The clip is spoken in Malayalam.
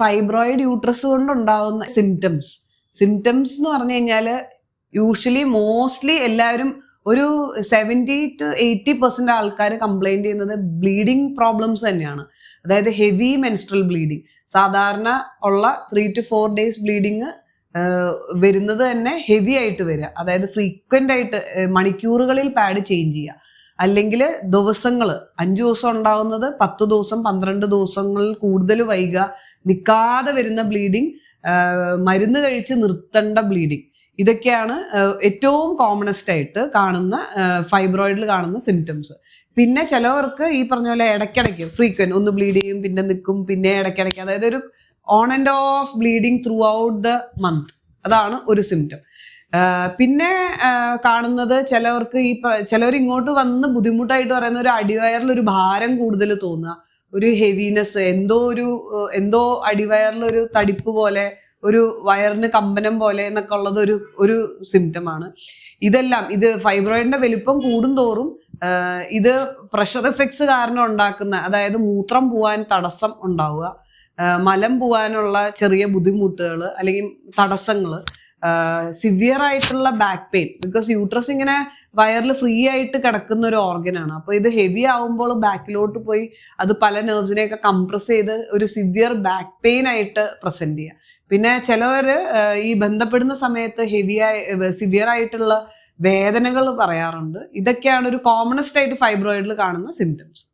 ഫൈബ്രോയിഡ് യൂട്രസ് കൊണ്ടുണ്ടാവുന്ന സിംറ്റംസ് സിംറ്റംസ് എന്ന് പറഞ്ഞു കഴിഞ്ഞാൽ യൂഷ്വലി മോസ്റ്റ്ലി എല്ലാവരും ഒരു സെവന്റി ടു എയ്റ്റി പെർസെന്റ് ആൾക്കാർ കംപ്ലൈന്റ് ചെയ്യുന്നത് ബ്ലീഡിങ് പ്രോബ്ലംസ് തന്നെയാണ്. അതായത് ഹെവി മെൻസ്ട്രൽ ബ്ലീഡിങ് സാധാരണ ഉള്ള three to four days bleeding വരുന്നത് തന്നെ ഹെവി ആയിട്ട് വരിക. അതായത് ഫ്രീക്വന്റ് ആയിട്ട് മണിക്കൂറുകളിൽ പാഡ് ചേഞ്ച് ചെയ്യുക. അല്ലെങ്കിൽ ദിവസങ്ങൾ അഞ്ച് ദിവസം ഉണ്ടാവുന്നത് പത്ത് ദിവസം പന്ത്രണ്ട് ദിവസങ്ങളിൽ കൂടുതൽ വൈകുക നിൽക്കാതെ വരുന്ന ബ്ലീഡിങ് മരുന്ന് കഴിച്ച് നിർത്തേണ്ട ബ്ലീഡിങ്. ഇതൊക്കെയാണ് ഏറ്റവും കോമണസ്റ്റ് ആയിട്ട് കാണുന്ന ഫൈബ്രോയിഡിൽ കാണുന്ന സിംറ്റംസ് പിന്നെ ചിലവർക്ക് ഈ പറഞ്ഞ പോലെ ഇടയ്ക്കിടയ്ക്ക് ഫ്രീക്വന്റ് ഒന്ന് ബ്ലീഡ് ചെയ്യും പിന്നെ നിൽക്കും പിന്നെ ഇടയ്ക്കിടയ്ക്ക്. അതായത് ഒരു on and off bleeding throughout the month അതാണ് ഒരു സിംറ്റം പിന്നെ കാണുന്നത് ചിലവർക്ക് ഈ ചിലവർ ഇങ്ങോട്ട് വന്ന് ബുദ്ധിമുട്ടായിട്ട് പറയുന്ന ഒരു അടിവയറിൽ ഒരു ഭാരം കൂടുതൽ തോന്നുക. ഒരു ഹെവിനെസ് എന്തോ ഒരു എന്തോ അടിവയറിൽ ഒരു തടിപ്പ് പോലെ ഒരു വയറിന് കമ്പനം പോലെ എന്നൊക്കെ ഉള്ളത് ഒരു ഒരു സിംറ്റം ആണ്. ഇതെല്ലാം ഇത് ഫൈബ്രോയിഡിന്റെ വലിപ്പം കൂടുന്തോറും ഇത് പ്രഷർ എഫക്ട്സ് കാരണം ഉണ്ടാക്കുന്ന അതായത് മൂത്രം പോവാൻ തടസ്സം ഉണ്ടാവുക. മലം പോവാനുള്ള ചെറിയ ബുദ്ധിമുട്ടുകൾ അല്ലെങ്കിൽ തടസ്സങ്ങൾ സിവിയർ ആയിട്ടുള്ള ബാക്ക് പെയിൻ ബിക്കോസ് യൂട്രസ് ഇങ്ങനെ വയറിൽ ഫ്രീ ആയിട്ട് കിടക്കുന്ന ഒരു ഓർഗനാണ് അപ്പോൾ ഇത് ഹെവി ആവുമ്പോൾ ബാക്കിലോട്ട് പോയി അത് പല നെർവ്സിനെയൊക്കെ കംപ്രസ് ചെയ്ത് ഒരു സിവിയർ ബാക്ക് പെയിൻ ആയിട്ട് പ്രസന്റ് ചെയ്യുക പിന്നെ ചിലവർ ഈ ബന്ധപ്പെടുന്ന സമയത്ത് ഹെവി ആയി സിവിയർ ആയിട്ടുള്ള വേദനകൾ പറയാറുണ്ട്. ഇതൊക്കെയാണ് ഒരു കോമണസ്റ്റ് ആയിട്ട് ഫൈബ്രോയിഡിൽ കാണുന്ന സിംറ്റംസ്